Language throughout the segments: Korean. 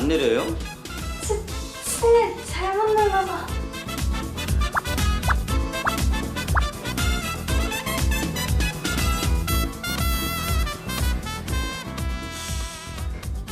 안 내려요? 치, 침이 잘못 눌러서.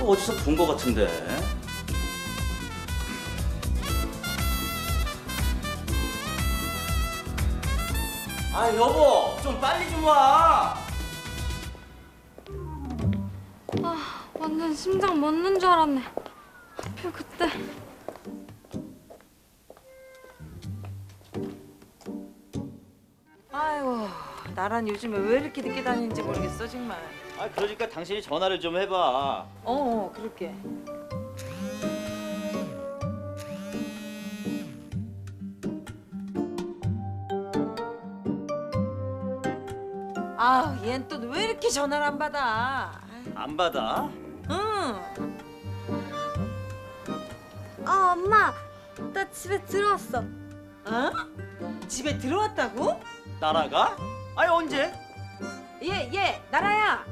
어, 어디서 본거 같은데. 아 여보 좀 빨리 좀 와. 아 완전 심장 멎는 줄 알았네. 하필 그때. 아이고 나란 요즘에 왜 이렇게 늦게 다니는지 모르겠어 정말 아 그러니까 당신이 전화를 좀 해봐. 어, 어 그럴게 아우 얜 또 왜 이렇게 전화를 안 받아 안 받아? 응 아 엄마 나 집에 들어왔어. 어? 집에 들어왔다고? 나라가? 아니 언제? 얘, 얘, 나라야.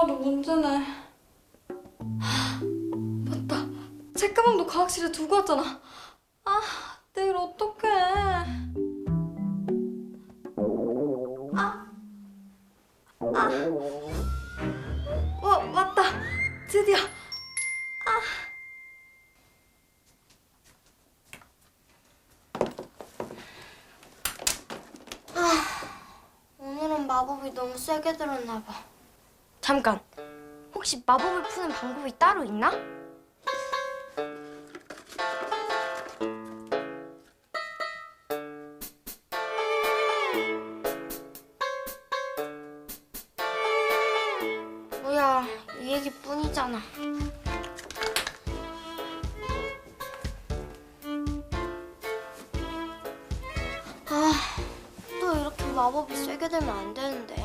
안 돌아도 문제네. 하, 맞다. 책 가방도 과학실에 두고 왔잖아. 아, 내일 어떡해. 아. 아. 와, 왔다. 드디어. 오늘은 마법이 너무 세게 들었나 봐. 잠깐. 혹시 마법을 푸는 방법이 따로 있나? 뭐야, 이 얘기뿐이잖아. 아, 또 이렇게 마법이 세게 되면 안 되는데.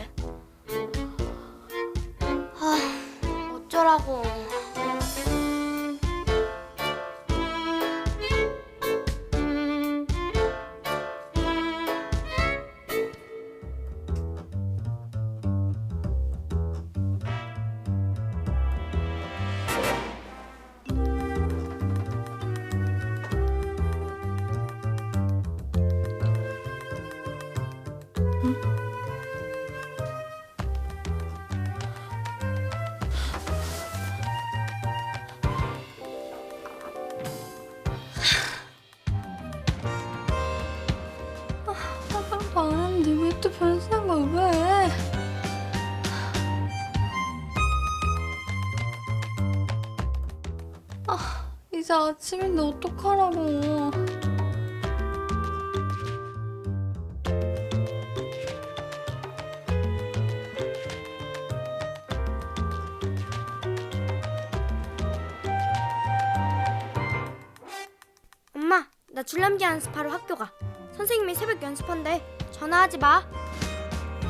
이제 아침인데 어떡하라고. 엄마, 나 줄넘기 연습하러 학교 가. 선생님이 새벽 연습한대. 전화하지 마.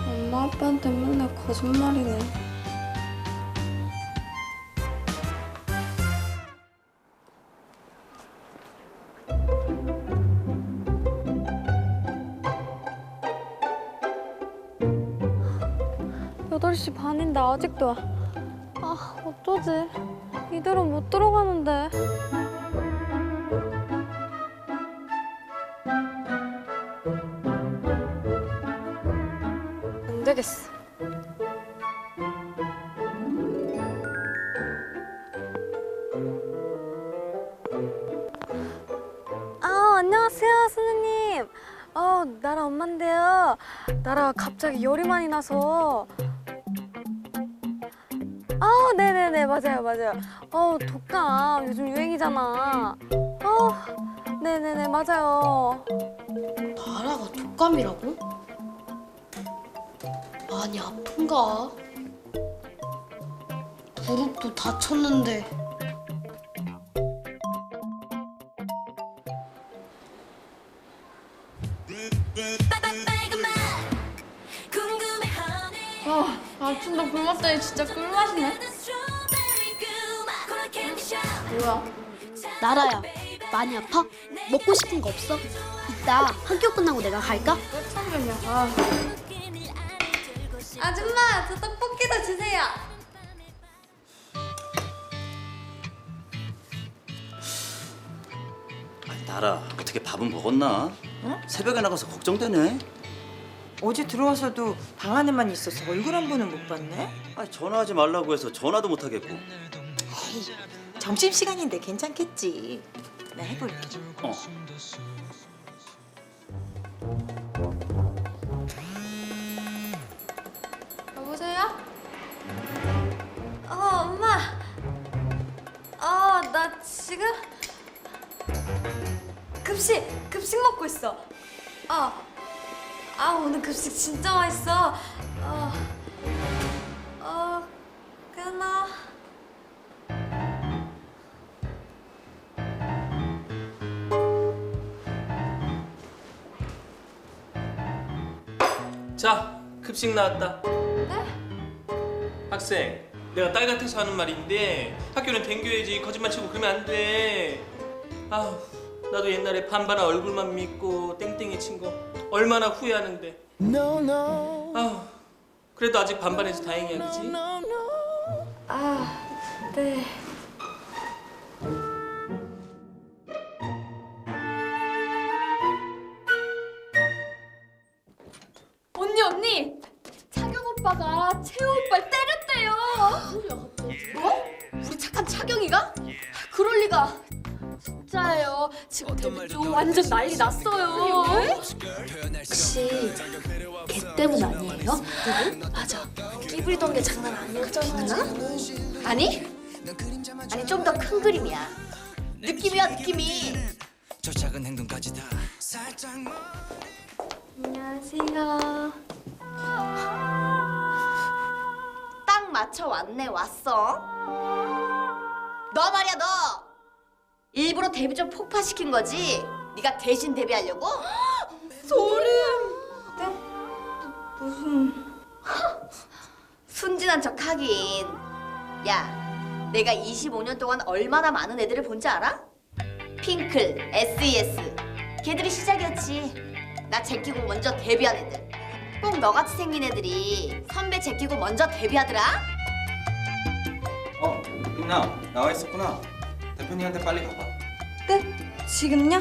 엄마 아빠한테 맨날 거짓말이네. 여덟 시 반인데 아직도 와. 아, 어쩌지? 이대로 못 들어가는데. 안 되겠어. 아, 안녕하세요, 선생님. 어, 나라 엄마인데요. 나라 갑자기 열이 많이 나서. 아, 네네네, 맞아요, 맞아요. 어, 독감 요즘 유행이잖아. 어, 네네네, 맞아요. 나라가 독감이라고? 많이 아픈가? 무릎도 다쳤는데. 아, 아침도 굶었더니 진짜 꿀맛이네. 뭐야? 나라야, 많이 아파? 먹고 싶은 거 없어? 이따 학교 끝나고 내가 갈까? 참견이야. 아. 아줌마, 저 떡볶이도 주세요. 아니, 나라 어떻게 밥은 먹었나? 새벽에 나가서 걱정되네. 어제 들어와서도 방 안에만 있어서 얼굴 한 번은 못 봤네. 아니, 전화하지 말라고 해서 전화도 못 하겠고. 점심 시간인데 괜찮겠지. 나 해볼게. 어. 여보세요? 어, 엄마. 어, 나 지금 급식, 급식 먹고 있어. 어. 아, 오늘 급식 진짜 맛있어. 어. 어, 끊어. 자, 급식 나왔다. 네? 학생, 내가 딸 같아서 하는 말인데 학교는 댕겨야지 거짓말 치고 그러면 안 돼. 아우, 나도 옛날에 반반한 얼굴만 믿고 땡땡이 친 거 얼마나 후회하는데. 아우, 그래도 아직 반반해서 다행이야, 그지? 아, 네. 언니 언니 차경 오빠가 채호 오빠를 때렸대요. 뭐? 우리 착한 차경이가? 그럴 리가. 진짜예요. 지금 데뷔 완전 난리 났어요. 혹시 걔 때문 아니에요? 맞아. 끼 부리던 게 장난 아니었잖아. 아니? 아니 좀 더 큰 그림이야. 느낌이야 느낌이. 저 작은 행동까지 다 살짝 안녕하세요. 딱 맞춰 왔네 왔어. 너 말이야 너. 일부러 데뷔 좀 폭파시킨 거지? 네가 대신 데뷔하려고? 소름. 네? 무슨 순진한 척 하긴. 야, 내가 25년 동안 얼마나 많은 애들을 본지 알아? 핑클, SES. 걔들이 시작이었지. 나 제끼고 먼저 데뷔한 애들. 꼭 너같이 생긴 애들이 선배 제끼고 먼저 데뷔하더라? 어, 빛나 나와 있었구나. 대표님한테 빨리 가봐. 네? 지금요?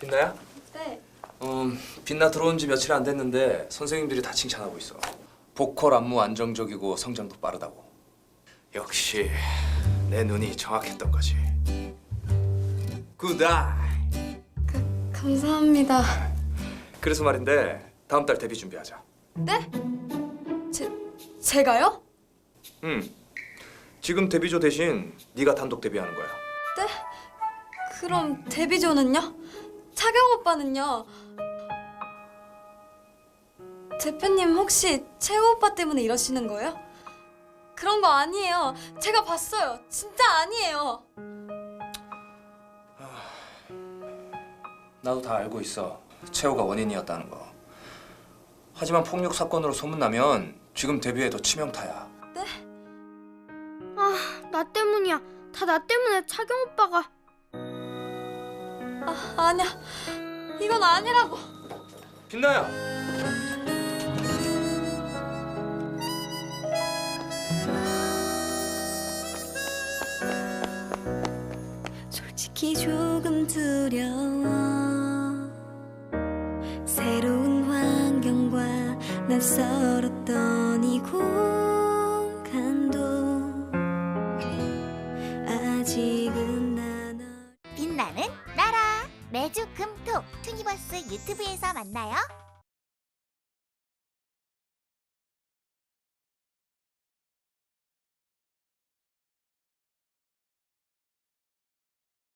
빛나야? 네. 음, 빛나 들어온 지 며칠 안 됐는데 선생님들이 다 칭찬하고 있어. 보컬 안무 안정적이고 성장도 빠르다고. 역시 내 눈이 정확했던 거지. 굿아이. 감사합니다. 그래서 말인데 다음 달 데뷔 준비하자. 네? 제 제가요? 음. 지금 데뷔조 대신 네가 단독 데뷔하는 거야. 네? 그럼 데뷔조는요? 차경 오빠는요? 대표님 혹시 채호 오빠 때문에 이러시는 거예요? 그런 거 아니에요. 제가 봤어요. 진짜 아니에요. 나도 다 알고 있어. 채호가 원인이었다는 거. 하지만 폭력 사건으로 소문나면 지금 데뷔해도 치명타야. 네? 나 때문이야. 다 나 때문에 차경 오빠가. 아, 아니야. 이건 아니라고. 빛나야. 솔직히 조금 두려워. 새로운 환경과 낯설었던 이 공간도 아직은 난 빛나는 나라. 매주 금토. 투니버스 유튜브에서 만나요.